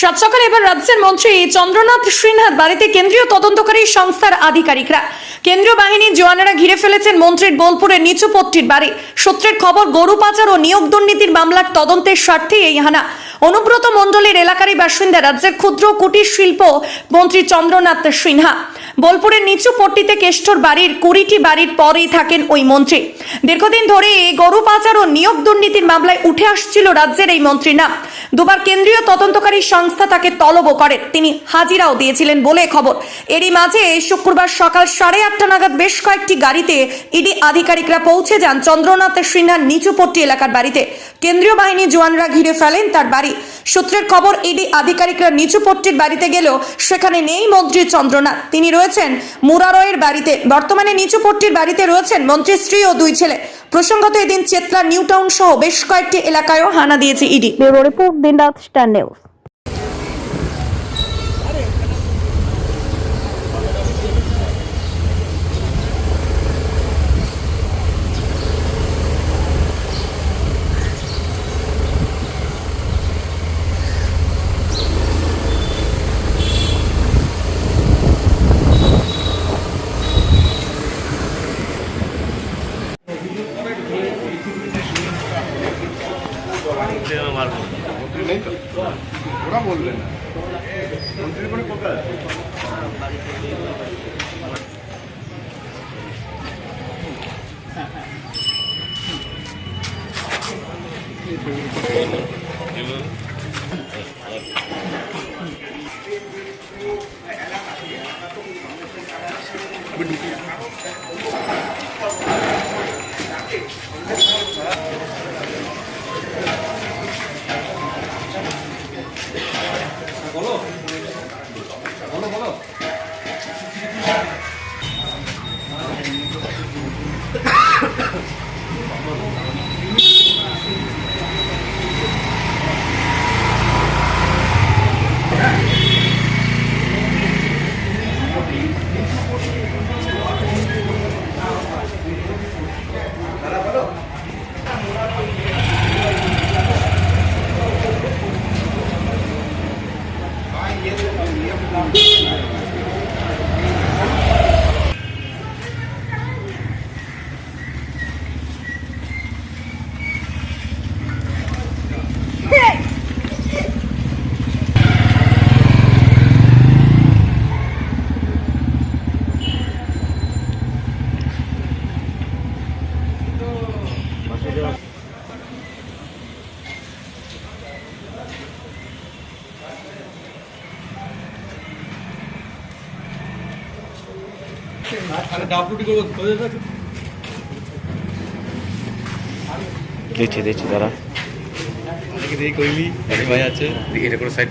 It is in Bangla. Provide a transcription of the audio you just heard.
সাত সকালে এবার রাজ্যের মন্ত্রী চন্দ্রনাথ সিনহার বাড়িতে কেন্দ্রীয় তদন্তকারী সংস্থার আধিকারিকরা। কেন্দ্রীয় বাহিনীর জওয়ানেরা ঘিরে ফেলেছেন মন্ত্রীর বোলপুরের নিচুপট্টির বাড়ি। সূত্রের খবর, গরু পাচার ও নিয়োগ দুর্নীতির মামলার তদন্তের স্বার্থে এই হানা। অনুব্রত মণ্ডলের এলাকারই বাসিন্দা, রাজ্যের ক্ষুদ্র কুটির শিল্প মন্ত্রী চন্দ্রনাথ সিনহা। বোলপুরের নিচু পট্টিতে কেষ্টর বাড়ির কুড়িটি বাড়ির পরেই থাকেন ওই মন্ত্রী। দীর্ঘদিন ধরে গরু পাচার ও নিয়োগ দুর্নীতির মামলায় উঠে আসছিল রাজ্যের এই মন্ত্রী নাম। দুবার কেন্দ্রীয় তদন্তকারী সংস্থা তাকে তলব করেন তিনি হাজিরাও দিয়েছিলেন বলে খবর। এরই মাঝে শুক্রবার সকাল সাড়ে আটটা নাগাদ বেশ কয়েকটি গাড়িতে ইডি আধিকারিকরা পৌঁছে যান চন্দ্রনাথ সিনহার নিচুপট্টি এলাকার বাড়িতে। কেন্দ্রীয় বাহিনী জওয়ানরা ঘিরে ফেলেন তার বাড়ি। সূত্রের খবর, ইডি আধিকারিকরা নিচুপট্টির বাড়িতে গেলেও সেখানে নেই মন্ত্রী চন্দ্রনাথ। তিনি রয়েছেন মুরারয়ের বাড়িতে। বর্তমানে নিচুপট্টির বাড়িতে রয়েছেন মন্ত্রীর স্ত্রী ও দুই ছেলে। প্রসঙ্গত এদিন চেতলা নিউ টাউন সহ বেশ কয়েকটি এলাকায়ও হানা দিয়েছে ইডি। ব্যুরো রিপোর্ট দিনরাত স্টার নিউজ। মন্ত্রী নেই ওরা বলবে না মন্ত্রীর কোনো কোথায় বলো বলো Ah! দিচ্ছি দেখছি দাঁড়া। দেখি দেখি কইলি ভাই আছে। দেখি এটা করে সাইড